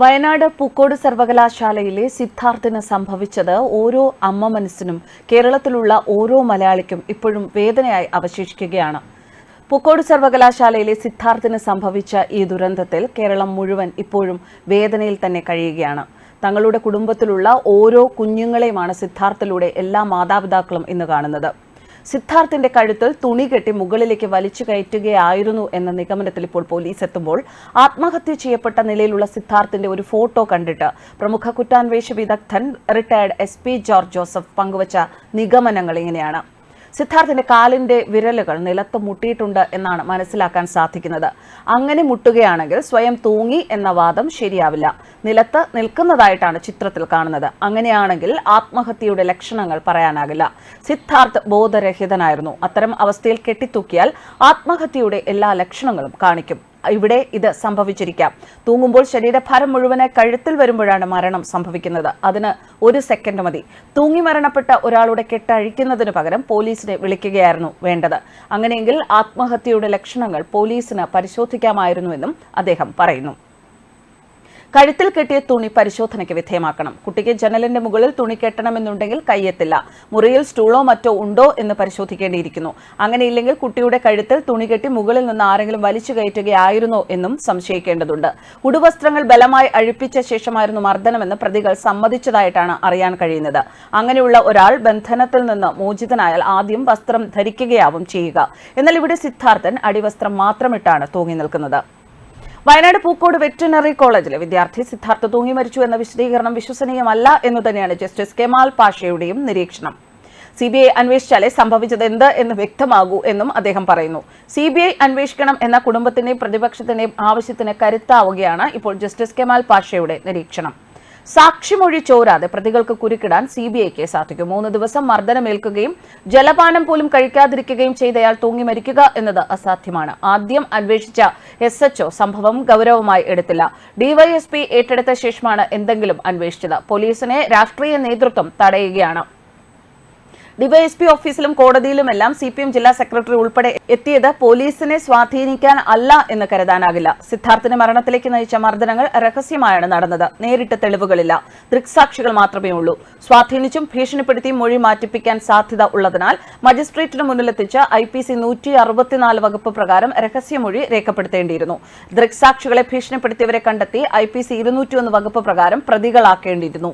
വയനാട് പൂക്കോട് സർവകലാശാലയിലെ സിദ്ധാർത്ഥിന് സംഭവിച്ചത് ഓരോ അമ്മ മനസ്സിനും കേരളത്തിലുള്ള ഓരോ മലയാളിക്കും ഇപ്പോഴും വേദനയായി അവശേഷിക്കുകയാണ്. പൂക്കോട് സർവകലാശാലയിലെ സിദ്ധാർത്ഥിന് സംഭവിച്ച ഈ ദുരന്തത്തിൽ കേരളം മുഴുവൻ ഇപ്പോഴും വേദനയിൽ തന്നെ കഴിയുകയാണ്. തങ്ങളുടെ കുടുംബത്തിലുള്ള ഓരോ കുഞ്ഞുങ്ങളെയുമാണ് സിദ്ധാർത്ഥിലൂടെ എല്ലാ മാതാപിതാക്കളും ഇന്ന് കാണുന്നത്. സിദ്ധാർത്ഥിന്റെ കഴുത്തിൽ തുണി കെട്ടി മുകളിലേക്ക് വലിച്ചു കയറ്റുകയായിരുന്നു എന്ന നിഗമനത്തിൽ ഇപ്പോൾ പോലീസ് എത്തുമ്പോൾ ആത്മഹത്യ ചെയ്യപ്പെട്ട നിലയിലുള്ള സിദ്ധാർത്ഥിന്റെ ഒരു ഫോട്ടോ കണ്ടിട്ട് പ്രമുഖ കുറ്റാന്വേഷ വിദഗ്ധൻ retired S P George Joseph പങ്കുവച്ച നിഗമനങ്ങൾ ഇങ്ങനെയാണ്. സിദ്ധാർത്ഥിന്റെ കാലിന്റെ വിരലുകൾ നിലത്ത് മുട്ടിയിട്ടുണ്ട് എന്നാണ് മനസ്സിലാക്കാൻ സാധിക്കുന്നത്. അങ്ങനെ മുട്ടുകയാണെങ്കിൽ സ്വയം തൂങ്ങി എന്ന വാദം ശരിയാവില്ല. നിലത്ത് നിൽക്കുന്നതായിട്ടാണ് ചിത്രത്തിൽ കാണുന്നത്. അങ്ങനെയാണെങ്കിൽ ആത്മഹത്യയുടെ ലക്ഷണങ്ങൾ പറയാനാകില്ല. സിദ്ധാർത്ഥ് ബോധരഹിതനായിരുന്നു. അത്തരം അവസ്ഥയിൽ കെട്ടിത്തൂക്കിയാൽ ആത്മഹത്യയുടെ എല്ലാ ലക്ഷണങ്ങളും കാണിക്കും. ഇവിടെ ഇത് സംഭവിച്ചിരിക്കാം. തൂങ്ങുമ്പോൾ ശരീരഭാരം മുഴുവനായി കഴുത്തിൽ വരുമ്പോഴാണ് മരണം സംഭവിക്കുന്നത്. അതിന് ഒരു സെക്കൻഡ് മതി. തൂങ്ങി മരണപ്പെട്ട ഒരാളുടെ കെട്ടഴിക്കുന്നതിന് പകരം പോലീസിനെ വിളിക്കുകയായിരുന്നു വേണ്ടത്. അങ്ങനെയെങ്കിൽ ആത്മഹത്യയുടെ ലക്ഷണങ്ങൾ പോലീസിന് പരിശോധിക്കാമായിരുന്നുവെന്നും അദ്ദേഹം പറയുന്നു. കഴുത്തിൽ കെട്ടിയ തുണി പരിശോധനയ്ക്ക് വിധേയമാക്കണം. കുട്ടിക്ക് ജനലിന്റെ മുകളിൽ തുണി കെട്ടണമെന്നുണ്ടെങ്കിൽ കയ്യെത്തില്ല. മുറിയിൽ സ്റ്റൂളോ മറ്റോ ഉണ്ടോ എന്ന് പരിശോധിക്കേണ്ടിയിരിക്കുന്നു. അങ്ങനെയില്ലെങ്കിൽ കുട്ടിയുടെ കഴുത്തിൽ തുണി കെട്ടി മുകളിൽ നിന്ന് ആരെങ്കിലും വലിച്ചു കയറ്റുകയായിരുന്നോ എന്നും സംശയിക്കേണ്ടതുണ്ട്. ഉടുവസ്ത്രങ്ങൾ ബലമായി അഴിപ്പിച്ച ശേഷമായിരുന്നു മർദ്ദനമെന്ന് പ്രതികൾ സമ്മതിച്ചതായിട്ടാണ് അറിയാൻ കഴിയുന്നത്. അങ്ങനെയുള്ള ഒരാൾ ബന്ധനത്തിൽ നിന്ന് മോചിതനായാൽ ആദ്യം വസ്ത്രം ധരിക്കുകയാവും ചെയ്യുക. എന്നാൽ ഇവിടെ സിദ്ധാർത്ഥൻ അടിവസ്ത്രം മാത്രമിട്ടാണ് തൂങ്ങി നിൽക്കുന്നത്. വയനാട് പൂക്കോട് വെറ്റിനറി കോളേജിലെ വിദ്യാർത്ഥി സിദ്ധാർത്ഥ തൂങ്ങി മരിച്ചു എന്ന വിശദീകരണം വിശ്വസനീയമല്ല എന്ന് തന്നെയാണ് ജസ്റ്റിസ് കെമാൽ പാഷയുടെയും നിരീക്ഷണം. സി ബി ഐ അന്വേഷിച്ചാലേ സംഭവിച്ചത് എന്ത് എന്ന് വ്യക്തമാകൂ എന്നും അദ്ദേഹം പറയുന്നു. സി ബി ഐ അന്വേഷിക്കണം എന്ന കുടുംബത്തിന്റെയും പ്രതിപക്ഷത്തിന്റെയും ആവശ്യത്തിന് കരുത്താവുകയാണ് ഇപ്പോൾ ജസ്റ്റിസ് കെമാൽ പാഷയുടെ നിരീക്ഷണം. സാക്ഷിമൊഴി ചോരാതെ പ്രതികൾക്ക് കുരുക്കിടാൻ സി ബി ഐക്ക് സാധിക്കും. മൂന്ന് ദിവസം മർദ്ദനമേൽക്കുകയും ജലപാനം പോലും കഴിക്കാതിരിക്കുകയും ചെയ്തയാൾ തൂങ്ങി മരിക്കുക എന്നത് അസാധ്യമാണ്. ആദ്യം അന്വേഷിച്ച എസ് എച്ച്ഒ സംഭവം ഗൌരവമായി എടുത്തില്ല. ഡിവൈഎസ്പി ഏറ്റെടുത്ത ശേഷമാണ് എന്തെങ്കിലും അന്വേഷിച്ചത്. പോലീസിനെ രാഷ്ട്രീയ നേതൃത്വം തടയുകയാണ്. ഡിവൈഎസ്പി ഓഫീസിലും കോടതിയിലുമെല്ലാം സി പി എം ജില്ലാ സെക്രട്ടറി ഉൾപ്പെടെ എത്തിയത് പോലീസിനെ സ്വാധീനിക്കാൻ അല്ല എന്ന് കരുതാനാകില്ല. സിദ്ധാർത്ഥിന്റെ മരണത്തിലേക്ക് നയിച്ച മർദ്ദനങ്ങൾ രഹസ്യമായാണ് നടന്നത്. നേരിട്ട് തെളിവുകളില്ല. ദൃക്സാക്ഷികൾ മാത്രമേ ഉള്ളൂ സ്വാധീനിച്ചും ഭീഷണിപ്പെടുത്തിയും മൊഴി മാറ്റിപ്പിക്കാൻ സാധ്യത ഉള്ളതിനാൽ മജിസ്ട്രേറ്റിന് മുന്നിലെത്തിച്ച് ഐ പി സി നൂറ്റി അറുപത്തിനാല് വകുപ്പ് പ്രകാരം രഹസ്യമൊഴി രേഖപ്പെടുത്തേണ്ടിയിരുന്നു. ദൃക്സാക്ഷികളെ ഭീഷണിപ്പെടുത്തിയവരെ കണ്ടെത്തി ഐ പി സി ഇരുന്നൂറ്റി വകുപ്പ് പ്രകാരം പ്രതികളാക്കേണ്ടിയിരുന്നു.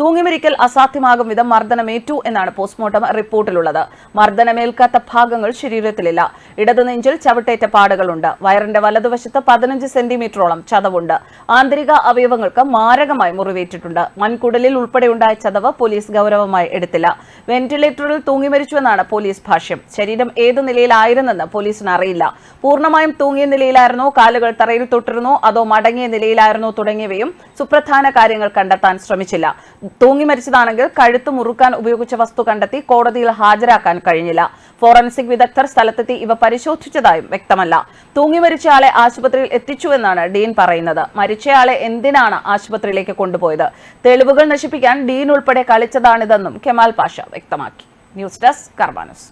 തൂങ്ങിമരിക്കൽ അസാധ്യമാകും വിധം മർദ്ദനമേറ്റു എന്നാണ് പോസ്റ്റ്മോർട്ടം റിപ്പോർട്ടിലുള്ളത്. മർദ്ദനമേൽക്കാത്ത ഭാഗങ്ങൾ ശരീരത്തിലില്ല. ഇടതു നെഞ്ചിൽ ചവിട്ടേറ്റ പാടുകളുണ്ട്. വയറിന്റെ വലതുവശത്ത് പതിനഞ്ച് സെന്റിമീറ്ററോളം ചതവുണ്ട്. ആന്തരിക അവയവങ്ങൾക്ക് മാരകമായി മുറിവേറ്റിട്ടുണ്ട്. മൺകുടലിൽ ഉൾപ്പെടെയുണ്ടായ ചതവ് പോലീസ് ഗൌരവമായി എടുത്തില്ല. വെന്റിലേറ്ററിൽ തൂങ്ങിമരിച്ചുവെന്നാണ് പോലീസ് ഭാഷ്യം. ശരീരം ഏതു നിലയിലായിരുന്നെന്ന് പോലീസിന് അറിയില്ല. പൂർണമായും തൂങ്ങിയ നിലയിലായിരുന്നോ കാലുകൾ തറയിൽ തൊട്ടിരുന്നോ അതോ മടങ്ങിയ നിലയിലായിരുന്നോ തുടങ്ങിയവയും സുപ്രധാന കാര്യങ്ങൾ കണ്ടെത്താൻ ശ്രമിച്ചില്ല. തൂങ്ങി മരിച്ചതാണെങ്കിൽ കഴുത്ത് മുറുക്കാൻ ഉപയോഗിച്ച വസ്തു കണ്ടെത്തി കോടതിയിൽ ഹാജരാക്കാൻ കഴിഞ്ഞില്ല. ഫോറൻസിക് വിദഗ്ധർ സ്ഥലത്തെത്തി ഇവ പരിശോധിച്ചതായും വ്യക്തമല്ല. തൂങ്ങി മരിച്ചയാളെ ആശുപത്രിയിൽ എത്തിച്ചുവെന്നാണ് ഡീൻ പറയുന്നത്. മരിച്ചയാളെ എന്തിനാണ് ആശുപത്രിയിലേക്ക് കൊണ്ടുപോയത്? തെളിവുകൾ നശിപ്പിക്കാൻ ഡീൻ ഉൾപ്പെടെ കളിച്ചതാണിതെന്നും കെമാൽ പാഷ വ്യക്തമാക്കി. News desk കർബാനസ്.